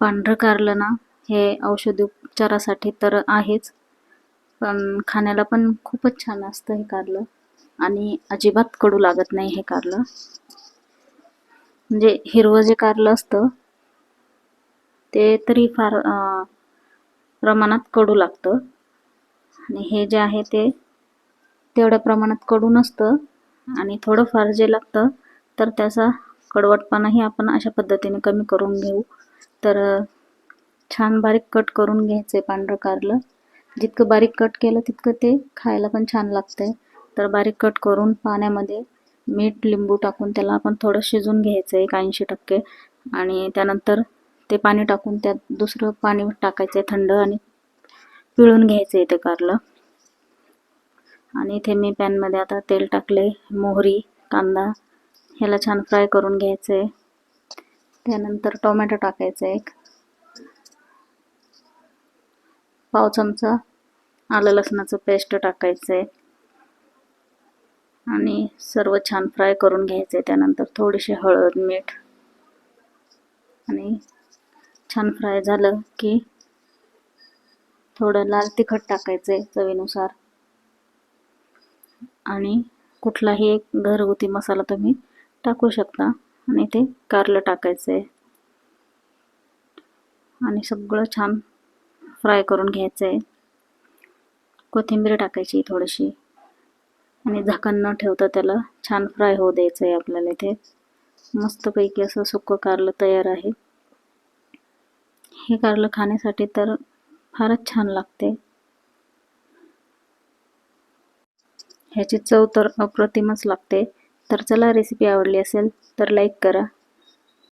पांढरं कारलं ना हे औषधी उपचारासाठी तर आहेच. पण खाण्याला पण खूपच छान असतं हे कारलं. आणि अजिबात कडू लागत नाही हे कारलं. म्हणजे हिरवं जे कारलं असतं ते तरी फार प्रमाणात कडू लागतं. आणि हे जे आहे ते तेवढ्या प्रमाणात कडू नसतं. आणि थोडंफार जे लागतं तर त्याचा कडवटपणाही आपण अशा पद्धतीने कमी करून घेऊ. तर छान बारीक कट करून घ्यायचं आहे पांढरं कारलं जितकं बारीक कट केलं तितकं ते खायला पण छान लागतं आहे तर बारीक कट करून पाण्यामध्ये मीठ लिंबू टाकून त्याला आपण थोडं शिजून घ्यायचं एक ऐंशी टक्के. आणि त्यानंतर ते पाणी टाकून त्यात दुसरं पाणी टाकायचं आहे थंड आणि पिळून घ्यायचं आहे ते कारलं. आणि इथे मी पॅनमध्ये आता तेल टाकले मोहरी कांदा ह्याला छान फ्राय करून घ्यायचं आहे त्यानंतर टोमॅटो टाकायचं एक. पाव चमचा आलं लसणाचं पेस्ट टाकायचं आहे आणि सर्व छान फ्राय करून घ्यायचे त्यानंतर थोडीशी हळद मीठ आणि छान फ्राय झालं की थोडं लाल तिखट टाकायचं आहे चवीनुसार. आणि कुठलाही एक घरगुती मसाला तुम्ही टाकू शकता. आणि ते कारलं टाकायचं आहे आणि सगळं छान फ्राय करून घ्यायचं आहे कोथिंबीर टाकायची थोडीशी. आणि झाकण न ठेवता त्याला छान फ्राय होऊ द्यायचं आहे आपल्याला इथे. मस्तपैकी असं सुकं कारलं तयार आहे. हे कारलं खाण्यासाठी तर फारच छान लागते. ह्याची चव तर अप्रतिमच लागते. तर चला रेसिपी आवडली असेल तर लाईक करा.